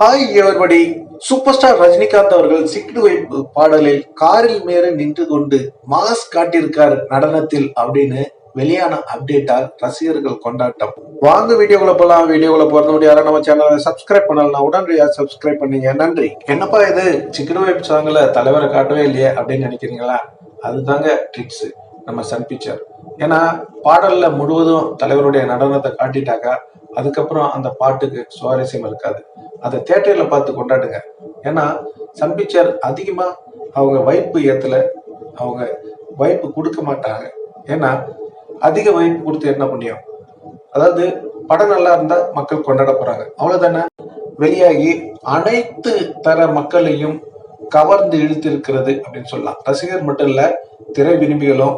Hi everybody super star Rajinikanth அவர்கள் சிக்னு வைப்பு பாடலில் காரில் மேல நின்று கொண்டு மாஸ் காட்டியிருக்கார் நடனத்தில் அப்படின்னு வெளியான அப்டேட்டால் ரசிகர்கள் கொண்டாட்டம். வாங்க வீடியோக்குள்ள போலாம். வீடியோக்குள்ள போறது முடியாது நம்ம சேனலை சப்ஸ்கிரைப் பண்ணலாம் உடனடியா சப்ஸ்கிரைப் பண்ணீங்க? நன்றி. என்னப்பா இது? சிக்கன் வைப் சாங்ல தலைவரை காட்டவே இல்லையே அப்படின்னு நினைக்கிறீங்களா? அதுதாங்க ட்ரிக்ஸ் நம்ம சன் பிக்சர் ஏன்னா பாடல்ல முழுவதும் தலைவருடைய நடனத்தை காட்டிட்டாக்கா அதுக்கப்புறம் அந்த பாட்டுக்கு சுவாரஸ்யம் இருக்காது. அதை தேட்டரில் பார்த்து கொண்டாடுங்க. ஏன்னா சம்பிச்சர் அதிகமாக அவங்க வைப்பு ஏற்றல அவங்க வைப்பு கொடுக்க மாட்டாங்க. ஏன்னா அதிக வைப்பு கொடுத்து என்ன பண்ணியும்? அதாவது படம் நல்லா இருந்தால் மக்கள் கொண்டாட போகிறாங்க அவ்வளோதானே வெளியாகி அனைத்து தர மக்களையும் கவர்ந்து இழுத்திருக்கிறது அப்படின்னு சொல்லலாம். ரசிகர் மட்டும் இல்லை திரை விரும்பிகளும்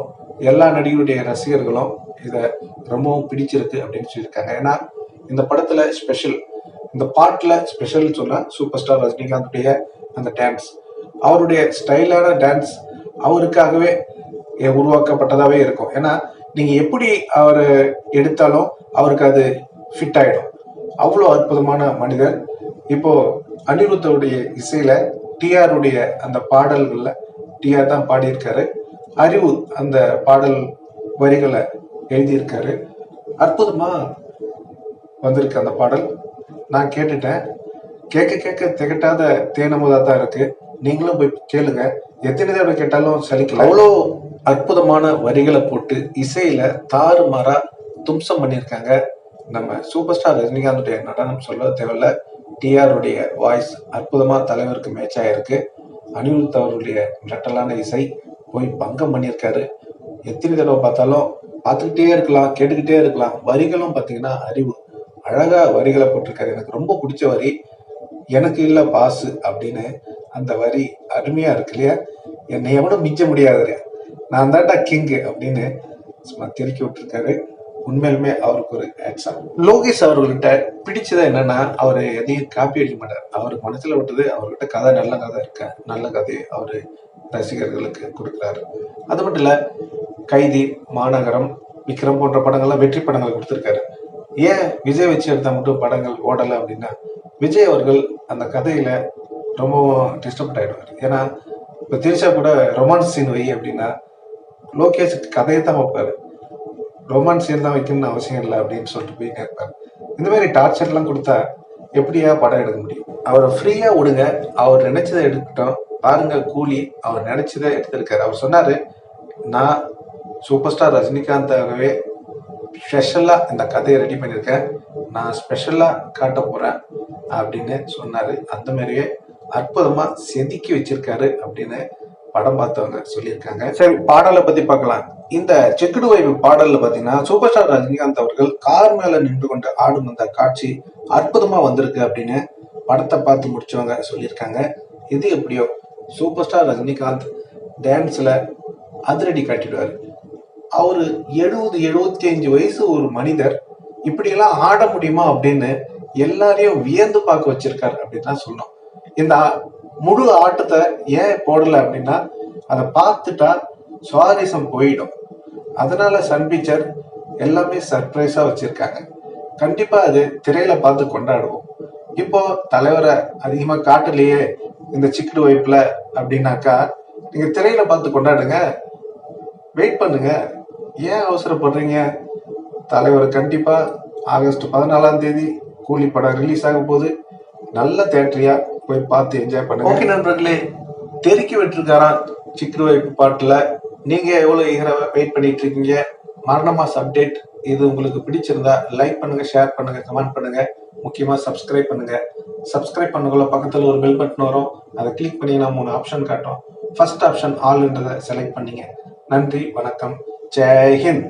எல்லா நடிகருடைய ரசிகர்களும் இதை ரொம்பவும் பிடிச்சிருக்கு அப்படின்னு சொல்லியிருக்காங்க. ஏன்னா இந்த படத்தில் ஸ்பெஷல் இந்த பாட்டில் ஸ்பெஷல் சொன்னால் சூப்பர் ஸ்டார் ரஜினிகாந்துடைய அந்த டான்ஸ் அவருடைய ஸ்டைலான டான்ஸ் அவருக்காகவே உருவாக்கப்பட்டதாகவே இருக்கும். ஏன்னா நீங்கள் எப்படி அவர் எடுத்தாலும் அவருக்கு அது ஃபிட் ஆகிடும் அவ்வளோ அற்புதமான மனிதர். இப்போ அனிருத்தவுடைய இசையில டிஆருடைய அந்த பாடல்களில் டிஆர் தான் பாடியிருக்காரு. அறிவு அந்த பாடல் வரிகளை எழுதியிருக்காரு. அற்புதமாக வந்திருக்கு அந்த பாடல். நான் கேட்டுட்டேன். கேட்க கேட்க திகட்டாத தேனமுதா தான் இருக்கு. நீங்களும் போய் கேளுங்க. எத்தனை தடவை கேட்டாலும் சலிக்கல. அவ்வளோ அற்புதமான வரிகளை போட்டு இசையில தாறுமாறா தும்சம் பண்ணியிருக்காங்க நம்ம சூப்பர் ஸ்டார் ரஜினிகாந்துடைய நடனம் சொல்ல தேவையில்ல. டிஆர் உடைய வாய்ஸ் அற்புதமா தலைவருக்கு மேட்ச் ஆயிருக்கு. அனிருத் அவருடைய மிரட்டலான இசை போய் பங்கம் பண்ணியிருக்காரு. எத்தனை தடவை பார்த்தாலும் பார்த்துக்கிட்டே இருக்கலாம் கேட்டுக்கிட்டே இருக்கலாம். வரிகளும் பார்த்தீங்கன்னா அறிவு அழகா வரிகளை போட்டிருக்காரு. எனக்கு ரொம்ப பிடிச்ச வரி எனக்கு இல்ல பாசு அப்படின்னு அந்த வரி அருமையா இருக்கு இல்லையா? என்னை எவனும் மிஞ்ச முடியாது நான் தான்டா கிங்கு அப்படின்னு சும்மா திருக்கி விட்டுருக்காரு. உண்மையிலுமே அவருக்கு ஒரு ஆட்சம் லோகேஷ் அவர்கள்ட்ட பிடிச்சது என்னன்னா அவர் எதையும் காப்பி அடிக்க மாட்டார். அவருக்கு மனசுல விட்டது அவர்கிட்ட கதை நல்ல கதை இருக்க. நல்ல கதையை அவரு ரசிகர்களுக்கு கொடுக்குறாரு. அது மட்டும் இல்ல கைதி மாநகரம் விக்ரம் போன்ற படங்கள்லாம் வெற்றி படங்களை கொடுத்துருக்காரு. ஏன் விஜய் வச்சு எடுத்தால் மட்டும் படங்கள் ஓடலை அப்படின்னா விஜய் அவர்கள் அந்த கதையில் ரொம்பவும் டிஸ்டர்ப் ஆகிடுவார் ஏன்னா இப்போ திரிஷா கூட ரொமான்ஸ் சீன் வை அப்படின்னா லோகேஷ் கதையை தான் வைப்பார். ரொமான்ஸ் சீன் தான் வைக்கணும்னு அவசியம் இல்லை அப்படின்னு சொல்லிட்டு போய் கேட்பார். இந்த மாதிரி டார்ச்சர்லாம் கொடுத்தா எப்படியா படம் எடுக்க முடியும்? அவரை ஃப்ரீயாக விடுங்க. அவர் நினைச்சதை எடுக்கட்டும் பாருங்க கூலி அவர் நினைச்சதை எடுத்திருக்காரு. அவர் சொன்னார் நான் சூப்பர் ஸ்டார் ரஜினிகாந்தாகவே ஸ்பெஷலாக இந்த கதையை ரெடி பண்ணியிருக்கேன். நான் ஸ்பெஷலாக காட்ட போகிறேன் அப்படின்னு சொன்னார். அந்த மாதிரியே அற்புதமாக செதுக்கி வச்சிருக்காரு அப்படின்னு படம் பார்த்தவங்க சொல்லியிருக்காங்க. சரி பாடலை பத்தி பார்க்கலாம். இந்த செக்குடு வைப்பு பாடல்ல பாத்தீங்கன்னா சூப்பர் ஸ்டார் ரஜினிகாந்த் அவர்கள் கார் மேல நின்று கொண்டு ஆடும் அந்த காட்சி அற்புதமா வந்திருக்கு அப்படின்னு படத்தை பார்த்து முடிச்சவங்க சொல்லியிருக்காங்க. இது எப்படியோ சூப்பர் ஸ்டார் ரஜினிகாந்த் டான்ஸ்ல அதிரடி காட்டிடுவார். அவர் எழுபது எழுபத்தி அஞ்சு வயசு ஒரு மனிதர். இப்படியெல்லாம் ஆட முடியுமா அப்படின்னு எல்லாரையும் வியந்து பார்க்க வச்சிருக்காரு அப்படின்னு தான் சொல்லணும். இந்த முழு ஆட்டத்தை ஏன் போடல அப்படின்னா அதை பார்த்துட்டா சுவாரஸ்யம் போயிடும். அதனால சன் பிக்சர் எல்லாமே சர்ப்ரைஸா வச்சிருக்காங்க. கண்டிப்பா அது திரையில பார்த்து கொண்டாடுவோம். இப்போ தலைவரை அதிகமா காட்டலையே இந்த சிக்கடு வைப்புல அப்படின்னாக்கா நீங்க திரையில பார்த்து கொண்டாடுங்க. வெயிட் பண்ணுங்க. ஏன் அவசரப்படுறீங்க? தலைவர் கண்டிப்பா ஆகஸ்ட் பதினாலாம் தேதி கூலி படம் ரிலீஸ் ஆக போது நல்ல தேட்டரியா போய் பார்த்து என்ஜாய் பண்ணுங்க. ஓகே நண்பர்களே தெருக்கி விட்டுருக்காராம் சிக்கரு வைப்பு பாட்டில்? நீங்கள் எவ்வளோ ஈகராக வெயிட் பண்ணிட்டு இருக்கீங்க? மரணமாஸ் அப்டேட் இது உங்களுக்கு பிடிச்சிருந்தா லைக் பண்ணுங்க ஷேர் பண்ணுங்க கமெண்ட் பண்ணுங்க. முக்கியமாக சப்ஸ்கிரைப் பண்ணுங்க. சப்ஸ்கிரைப் பண்ணக்குள்ள பக்கத்தில் ஒரு பெல் பட்டன் வரும். அதை கிளிக் பண்ணீங்கன்னா மூணு ஆப்ஷன் காட்டும். ஃபர்ஸ்ட் ஆப்ஷன் ஆல்ன்றதை செலக்ட் பண்ணீங்க. நன்றி வணக்கம். जय हिंद